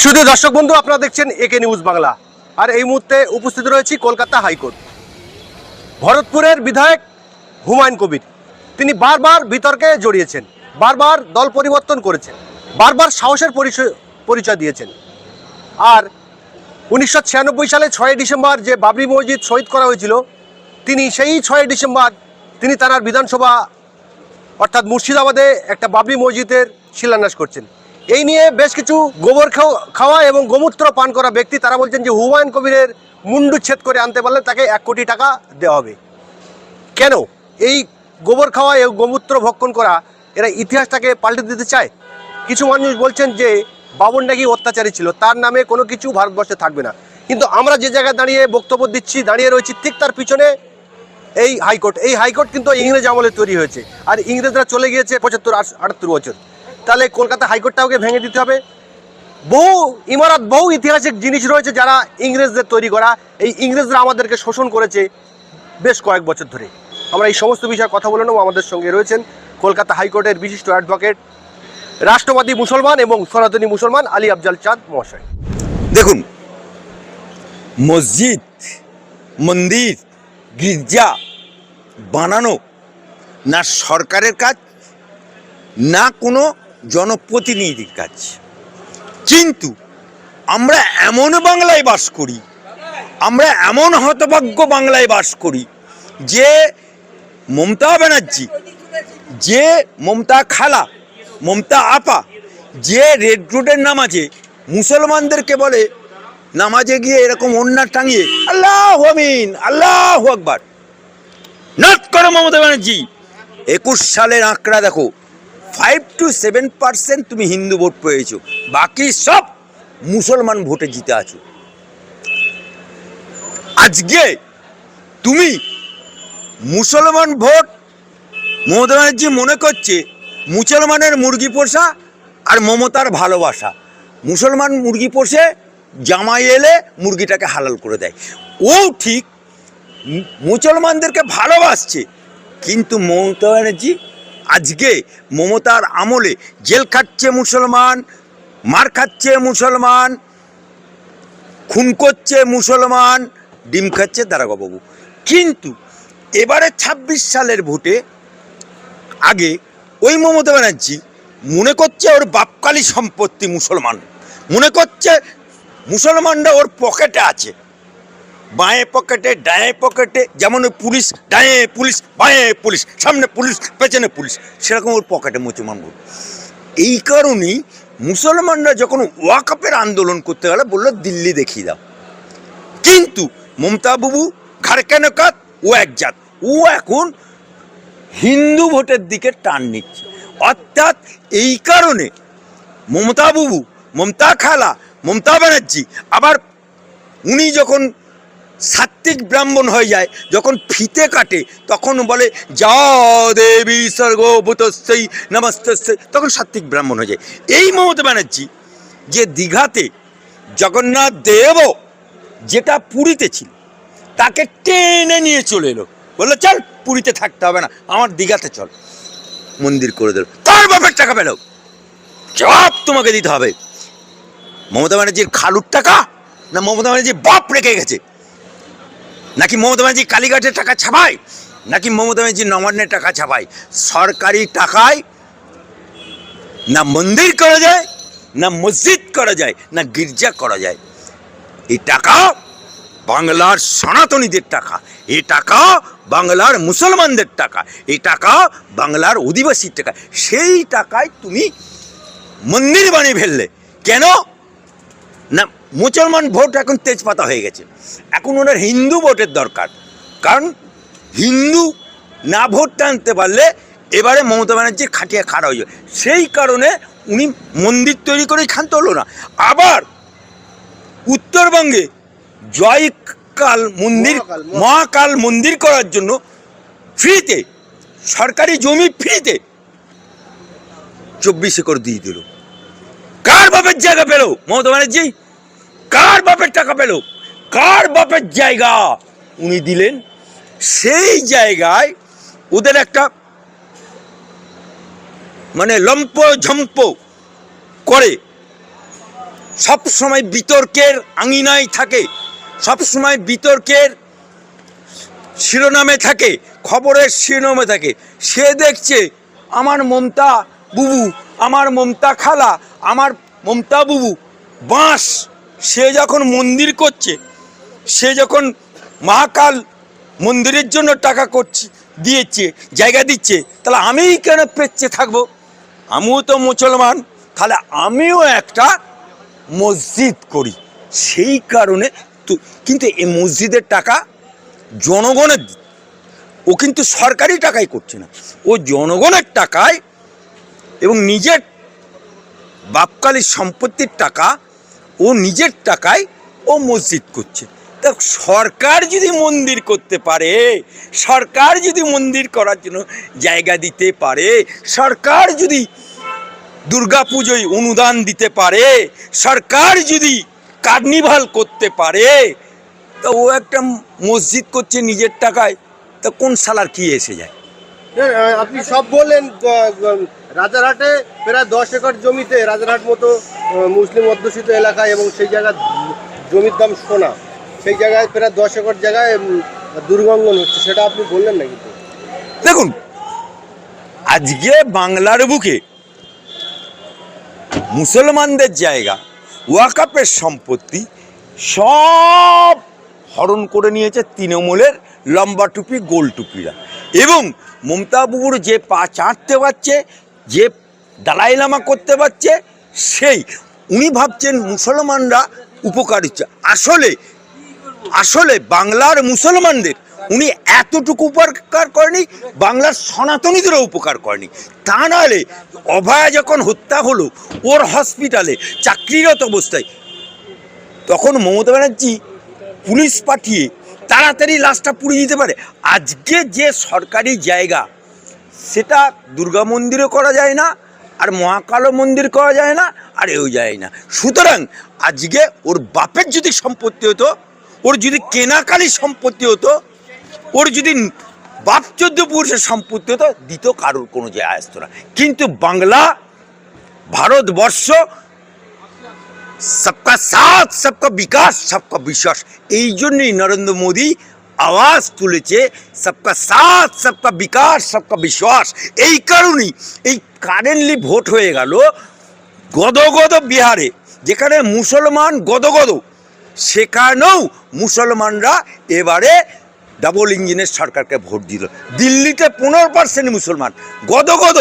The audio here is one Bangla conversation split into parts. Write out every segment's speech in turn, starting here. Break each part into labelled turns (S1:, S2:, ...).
S1: শুধু দর্শক বন্ধু, আপনারা দেখছেন একে নিউজ বাংলা। আর এই মুহূর্তে উপস্থিত রয়েছি কলকাতা হাইকোর্ট। ভরতপুরের বিধায়ক হুমায়ুন কবির। তিনি বারবার বিতর্কে জড়িয়েছেন, বারবার দল পরিবর্তন করেছেন, বারবার সাহসের পরিচয় পরিচয় দিয়েছেন। আর উনিশশো ছিয়ানব্বই সালে ছয় ডিসেম্বর যে বাবরি মসজিদ শহীদ করা হয়েছিল, তিনি সেই ছয় ডিসেম্বর তিনি তার বিধানসভা, অর্থাৎ মুর্শিদাবাদে একটা বাবরি মসজিদের শিলান্যাস করছেন। এই নিয়ে বেশ কিছু গোবর খাও- খাওয়া এবং গোমূত্র পান করা ব্যক্তি, তারা বলছেন যে হুমায়ুন কবিরের মুন্ডু ছেদ করে আনতে পারলে তাকে এক কোটি টাকা দেওয়া হবে। কেন? এই গোবর খাওয়া এবং গোমূত্র ভক্ষণ করা, এরা ইতিহাসটাকে পাল্টে দিতে চায়? কিছু মানুষ বলছেন যে বাবন নাকি অত্যাচারী ছিল, তার নামে কোনো কিছু ভারতবর্ষে থাকবে না। কিন্তু আমরা যে জায়গায় দাঁড়িয়ে বক্তব্য দিচ্ছি, দাঁড়িয়ে রয়েছি ঠিক তার পিছনে এই হাইকোর্ট। এই হাইকোর্ট কিন্তু ইংরেজ আমলে তৈরি হয়েছে। আর ইংরেজরা চলে গিয়েছে পঁচাত্তর আটাত্তর বছর। তাহলে কলকাতা হাইকোর্টটাকে ভেঙে দিতে হবে। বহু ইমারত, বহু ঐতিহাসিক জিনিস রয়েছে যারা ইংরেজদের তৈরি করা। এই ইংরেজরা আমাদেরকে শোষণ করেছে বেশ কয়েক বছর ধরে। আমরা এই সমস্ত বিষয়ে কথা বলে নেব। আমাদের সঙ্গে রয়েছেন কলকাতা হাইকোর্টের বিশিষ্ট অ্যাডভোকেট রাষ্ট্রবাদী মুসলমান এবং সনাতনী মুসলমান আলী আফজাল চাঁদ মহাশয়।
S2: দেখুন, মসজিদ, মন্দির, গির্জা বানানো না সরকারের কাজ, না কোনো জনপ্রতিনিধির কাজ। কিন্তু আমরা এমন বাংলায় বাস করি, আমরা এমন হতভাগ্য বাংলায় বাস করি যে মমতা ব্যানার্জি, যে মমতা খালা, মমতা আপা, যে রেড রোডের নামাজে মুসলমানদেরকে বলে, নামাজে গিয়ে এরকম অন্যার টাঙিয়ে, আল্লাহ আমিন, আল্লাহ আকবার। নট করো মমতা ব্যানার্জি। একুশ সালের আঁকড়া দেখো ফাইভ টু সেভেন পার্সেন্ট তুমি হিন্দু ভোট পেয়েছ। বাকি সব মুসলমান ভোটে জিতে আছো। আজকে তুমি মুসলমান ভোট, মমতা ব্যানার্জি মনে করছে মুসলমানের মুরগি পোষা আর মমতার ভালোবাসা। মুসলমান মুরগি পোষে, জামাই এলে মুরগিটাকে হালাল করে দেয়। ও ঠিক মুসলমানদেরকে ভালোবাসছে, কিন্তু মমতা ব্যানার্জি আজকে মমতার আমলে জেল খাচ্ছে মুসলমান, মার খাচ্ছে মুসলমান, খুন করছে মুসলমান, ডিম খাচ্ছে দারাগাবাবু কিন্তু এবারে ২৬ সালের ভোটে আগে ওই মমতা ব্যানার্জি মনে করছে ওর বাপকালী সম্পত্তি মুসলমান। মনে করছে মুসলমানরা ওর পকেটে আছে। বাঁয়ে পকেটে, ডায়ে পকেটে, যেমন ওই পুলিশ, ডায়ে পুলিশ, বাঁয়ে পুলিশ, সামনে পুলিশ, পেছনে পুলিশ, সেরকম ওর পকেটে মুসলমান ভোট এই কারণেই মুসলমানরা যখন ওয়াকআপের আন্দোলন করতে গেলে বলল, দিল্লি দেখিয়ে দাও। কিন্তু মমতা বাবু ঘাড় কেন কাত, ও এক জাত। ও এখন হিন্দু ভোটের দিকে টান নিচ্ছে। অর্থাৎ এই কারণে মমতা বাবু, মমতা খালা, মমতা ব্যানার্জি, আবার উনি যখন সাত্বিক ব্রাহ্মণ হয়ে যায়, যখন ফিতে কাটে, তখন বলে যা দেবী সর্বভূতস্যই নমস্তস্যই তখন সাত্বিক ব্রাহ্মণ হয়ে যায়। এই মমতা ব্যানার্জি যে দীঘাতে জগন্নাথ দেব যেটা পুরীতে ছিল, তাকে টেনে নিয়ে চলে এলো। বলল, চল, পুরীতে থাকতে হবে না, আমার দীঘাতে চল। মন্দির করে দিল। তার বাপের টাকা পেল। জবাব তোমাকে দিতে হবে। মমতা ব্যানার্জির খালুর টাকা না মমতা ব্যানার্জির বাপ রেখে গেছে? নাকি মমতা ব্যানার্জি কালীঘাটের টাকা ছাপায়? নাকি মমতা ব্যানার্জি নবান্নের টাকা ছাপায়? সরকারি টাকায় না মন্দির করা যায়, না মসজিদ করা যায়, না গির্জা করা যায়। এই টাকা বাংলার সনাতনীদের টাকা এ টাকা বাংলার মুসলমানদের টাকা, এই টাকা বাংলার অধিবাসীর টাকা। সেই টাকায় তুমি মন্দির বানিয়ে ফেললে। কেন? না মুসলমান ভোট এখন তেজপাতা হয়ে গেছে। এখন ওনার হিন্দু ভোটের দরকার। কারণ হিন্দু না ভোট টানতে পারলে এবারে মমতা ব্যানার্জি খাটিয়ে খাড়া হয়ে যাবে। সেই কারণে উনি মন্দির তৈরি করেই ক্ষান্ত হলো না। আবার উত্তরবঙ্গে জয়কাল মন্দির
S1: মহাকাল,
S2: মহাকাল মন্দির করার জন্য ফ্রিতে সরকারি জমি ফ্রিতে চব্বিশ একর দিয়ে দিল। কার বাপের জায়গা পেল মমতা ব্যানার্জি? কার বাপের টাকা পেল? কার বাপের জায়গা? উনি দিলেন। সেই জায়গায় ওদের একটা মানে লম্প ঝম্প করে। সব সময় বিতর্কের আঙিনায় থাকে। সব সময় বিতর্কের শিরোনামে থাকে। খবরের শিরোনামে থাকে। সে দেখছে, আমার মমতা বুবু, আমার মমতা খালা, আমার মমতা বুবু, বাঁশ। সে যখন মন্দির করছে, সে যখন মহাকাল মন্দিরের জন্য টাকা করছে, দিয়েছে, জায়গা দিচ্ছে, তাহলে আমিই কেন পেচ্ছে থাকব? আমিও তো মুসলমান, তাহলে আমিও একটা মসজিদ করি। সেই কারণে তো, কিন্তু এই মসজিদের টাকা জনগণের ও কিন্তু সরকারি টাকায় করছে না। ও জনগণের টাকায় এবং নিজের বাপকালীর সম্পত্তির টাকা ও নিজের টাকায় ও মসজিদ করছে। তা সরকার যদি মন্দির করতে পারে, সরকার যদি মন্দির করার জন্য জায়গা দিতে পারে, সরকার যদি দুর্গাপুজোয় অনুদান দিতে পারে, সরকার যদি কার্নিভাল করতে পারে, তা ও একটা মসজিদ করছে নিজের টাকায়, তা কোন সালার কি এসে যায়?
S1: আপনি সব বললেন রাজারহাটে প্রায় দশ একর জমিতে রাজারহাট মতো মুসলিম অধ্যুষিত এলাকায় এবং সেই জায়গার জমির দাম সোনা। সেই জায়গায় প্রায় দশ একর জায়গায় দুর্গঙ্গন হচ্ছে। সেটা আপনি বললেন না কিন্তু
S2: দেখুন, আজকে বাংলার বুকে মুসলমানদের জায়গা ওয়াকাপের সম্পত্তি সব হরণ করে নিয়েছে তৃণমূলের লম্বা টুপি, গোল টুপিরা। এবং মমতা বাবুর যে পা চাঁটতে পারছে যে দালাই লামা করতে পারছে, সেই। উনি ভাবছেন মুসলমানরা উপকার হচ্ছে। আসলে আসলে বাংলার মুসলমানদের উনি এতটুকু উপকার করেনি, বাংলার সনাতনীদেরও উপকার করেনি। তা নাহলে অভয়া যখন হত্যা হলো, ওর হসপিটালে চাকরিরত অবস্থায়, তখন মমতা ব্যানার্জি পুলিশ পাঠিয়ে তাড়াতাড়ি লাশটা পুড়িয়ে দিতে পারে। আজকে যে সরকারি জায়গা সেটা দুর্গা মন্দিরও করা যায় না, আর মহাকাল মন্দির করা যায় না, আর এও যায় না। সুতরাং আজকে ওর বাপের যদি সম্পত্তি হতো, ওর যদি কেনাকালি সম্পত্তি হতো, ওর যদি বাপ চোদ্দ পুরুষের সম্পত্তি হতো, দিত কারোর কোনো যায় আসতো না। কিন্তু বাংলা, ভারতবর্ষ, সবকা সাথ, সবকা বিকাশ, সবকা বিশ্বাস, এই জন্যই নরেন্দ্র মোদী আওয়াজ তুলেছে, সবকা সাথ, সবকা বিকাশ, সবকা বিশ্বাস। এই কারণেই এই কারেন্টলি ভোট হয়ে গেল গদগদ বিহারে, যেখানে মুসলমান গদগদ। সেখানেও মুসলমানরা এবারে ডাবল ইঞ্জিনের সরকারকে ভোট দিল। দিল্লিতে পনেরো পার্সেন্ট মুসলমান গদগদ,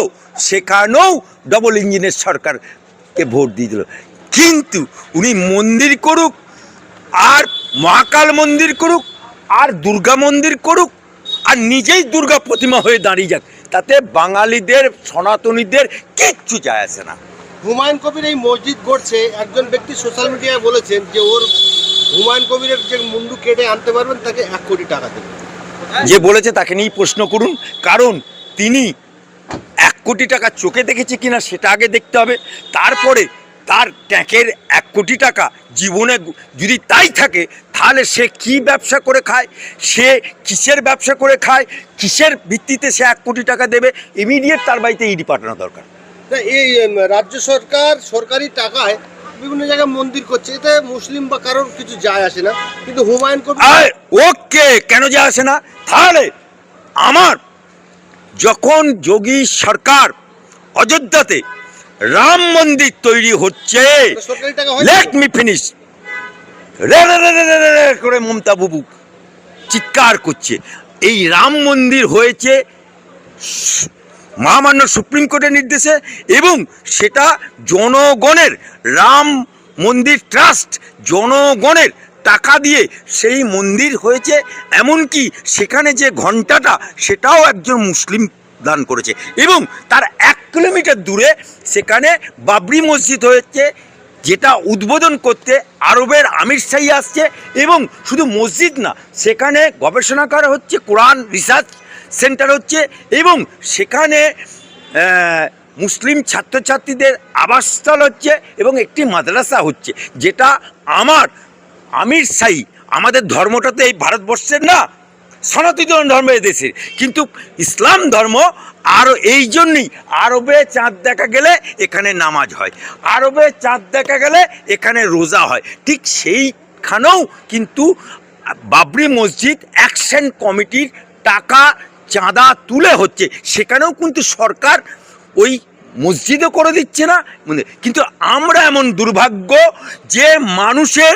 S2: সেখানেও ডবল ইঞ্জিনের সরকারকে ভোট দিয়ে দিল। কিন্তু উনি মন্দির করুক আর মহাকাল মন্দির করুক আর দুর্গা মন্দির করুক আর নিজেই দুর্গা প্রতিমা হয়ে দাঁড়িয়ে যাক তাতে বাঙালিদের সনাতনীদের কিচ্ছু যায় আসে না।
S1: হুমায়ুন কবির এই মসজিদ গড়ছে একজন ব্যক্তি সোশ্যাল মিডিয়ায় বলেছেন যে ওর হুমায়ুন কবিরের যে মুন্ডু কেটে আনতে পারবেন তাকে এক কোটি টাকা দেবে
S2: যে বলেছে তাকে নিয়েই প্রশ্ন করুন কারণ তিনি এক কোটি টাকা চোখে দেখেছে কিনা সেটা আগে দেখতে হবে তারপরে তার ট্যাঁকের এক কোটি টাকা জীবনে যদি তাই থাকে তাহলে সে কি ব্যবসা করে খায়? সে কিসের ব্যবসা করে খায়? কিসের ভিত্তিতে সে এক কোটি টাকা দেবে? ইমিডিয়েট তার বাড়িতে ইডি পাঠানো দরকার।
S1: এই রাজ্য সরকার সরকারি টাকায় বিভিন্ন জায়গায় মন্দির করছে। এতে মুসলিম বা কারোর কিছু যায় আসে না। কিন্তু হুমায়ুন কবির
S2: ওকে কেন যায় আসে না? তাহলে আমার যখন যোগী সরকার অযোধ্যাতে রাম মন্দির তৈরি হচ্ছে। লেট মি ফিনিশ রে রে রে রে রে রে রে করে মমতা বাবু চিৎকার করছে। এই রাম মন্দির হয়েছে মহামান্য সুপ্রিম কোর্টের নির্দেশে এবং সেটা জনগণের রাম মন্দির ট্রাস্ট জনগণের টাকা দিয়ে সেই মন্দির হয়েছে। এমনকি সেখানে যে ঘন্টাটা সেটাও একজন মুসলিম দান করেছে। এবং তার এক কিলোমিটার দূরে সেখানে বাবরি মসজিদ হয়েছে, যেটা উদ্বোধন করতে আরবের আমির শাহী আসছে। এবং শুধু মসজিদ না, সেখানে গবেষণাগার হচ্ছে, কোরআন রিসার্চ সেন্টার হচ্ছে এবং সেখানে মুসলিম ছাত্রছাত্রীদের আবাসস্থল হচ্ছে এবং একটি মাদ্রাসা হচ্ছে, যেটা আমার আমির শাহী, আমাদের ধর্মটা তো এই ভারতবর্ষের না। সনাতন ধর্ম দেশের কিন্তু ইসলাম ধর্ম আরও এই জন্যই, আরবে চাঁদ দেখা গেলে এখানে নামাজ হয়, আরবে চাঁদ দেখা গেলে এখানে রোজা হয়। ঠিক সেইখানেও কিন্তু বাবরি মসজিদ, অ্যাকশন কমিটির টাকা, চাঁদা তুলে হচ্ছে। সেখানেও কিন্তু সরকার ওই মসজিদও করে দিচ্ছে না। কিন্তু আমরা এমন দুর্ভাগ্য যে মানুষের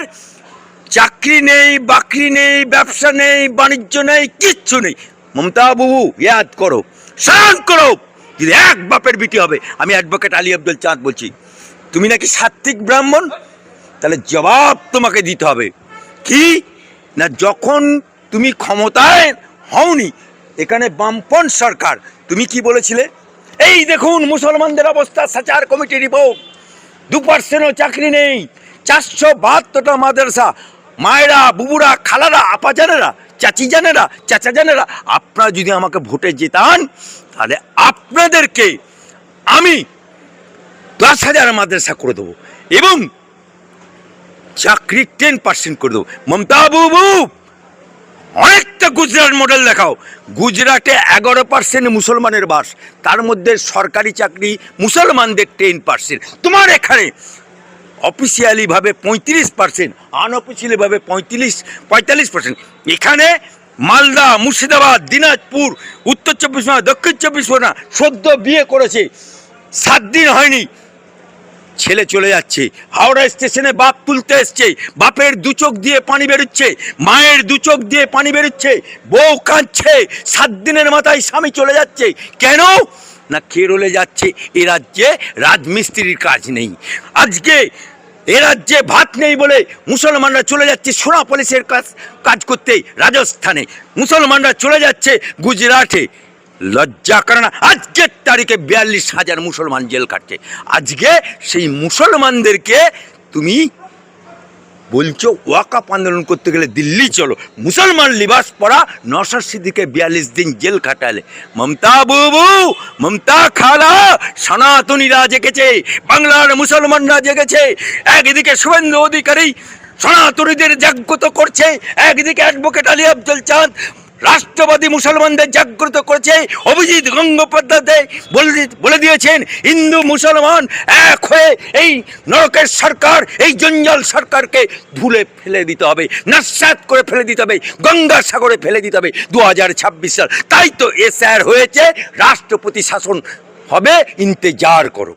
S2: চাকরি নেই, বাকরি নেই, ব্যবসা নেই, বাণিজ্য নেই, কিচ্ছু নেই। মমতা বাবু, ইয়াদ করো স্মরণ করো। যদি এক বাপের বিটি হবে। আমি অ্যাডভোকেট আলী আব্দুল চাঁদ বলছি। তুমি নাকি সাত্বিক ব্রাহ্মণ? তাহলে জবাব তোমাকে দিতে হবে। কি? না যখন তুমি ক্ষমতায় হওনি, এখানে বামপন সরকার, তুমি কি বলেছিলে? এই দেখুন, মুসলমানদের অবস্থা, সাচার কমিটি রিপোর্ট দু পার্সেন্টও চাকরি নেই। চারশো বাহাত্তরটা মাদ্রাসা মায়েরা, বুবুরা, খালারা আপা জানেরা চাচি জানেরা চাচা জানেরা আপনারা যদি আমাকে ভোটে জেতান, তাহলে আপনাদেরকে আমি দশ হাজার মাদ্রাসা করে দেবো এবং চাকরি টেন পার্সেন্ট করে দেবো। মমতা বাবু, অনেকটা গুজরাট মডেল দেখাও। গুজরাটে এগারো পার্সেন্ট মুসলমানের বাস, তার মধ্যে সরকারি চাকরি মুসলমানদের টেন পার্সেন্ট তোমার এখানে অফিসিয়ালিভাবে পঁয়ত্রিশ পার্সেন্ট আনঅফিসিয়ালিভাবে পঁয়ত্রিশ, পঁয়তাল্লিশ পার্সেন্ট এখানে মালদা, মুর্শিদাবাদ, দিনাজপুর, উত্তর চব্বিশ পরগনা, দক্ষিণ চব্বিশ পরগনা, সদ্য বিয়ে করেছে। সাত দিন হয়নি। ছেলে চলে যাচ্ছে। হাওড়া স্টেশনে বাপ তুলতে এসছে। বাপের দু চোখ দিয়ে পানি বেরোচ্ছে। মায়ের দু চোখ দিয়ে পানি বেরোচ্ছে। বউ কাঁদছে। সাত দিনের মাথায় স্বামী চলে যাচ্ছে। কেন? না কেরলে যাচ্ছে, এ রাজ্যে রাজমিস্ত্রির কাজ নেই। আজকে এ রাজ্যে ভাত নেই বলে মুসলমানরা চলে যাচ্ছে সোনা পুলিশের কাজ কাজ করতে রাজস্থানে। মুসলমানরা চলে যাচ্ছে গুজরাটে। লজ্জা করে না, আজকের তারিখে বিয়াল্লিশ হাজার মুসলমান জেল কাটছে আজকে সেই মুসলমানদেরকে তুমি বলছো ওয়াকাপ আন্দোলন করতে গেলে দিল্লি চলো। মুসলমান লিবাস পরা নশার সিদ্দিকে বিয়াল্লিশ দিন জেল খাটালে। মমতা বুবু, মমতা খালা সনাতনীরা জেগেছে বাংলার মুসলমানরা জেগেছে। একদিকে শুভেন্দু অধিকারী সনাতনীদের জাগ্রত করছে, একদিকে অ্যাডভোকেট আলী আব্দুল চাঁদ রাষ্ট্রবাদী মুসলমানদের জাগ্রত করেছে অভিজিৎ গঙ্গোপাধ্যায় বলে দিয়েছেন, হিন্দু মুসলমান এক হয়ে এই নরকের সরকার, এই জঞ্জাল সরকারকে ধুলে ফেলে দিতে হবে নস্যাৎ করে ফেলে দিতে হবে, গঙ্গা সাগরে ফেলে দিতে হবে দু হাজার ছাব্বিশ সাল। তাই তো এসআর হয়েছে, রাষ্ট্রপতি শাসন হবে, ইন্তেজার করো।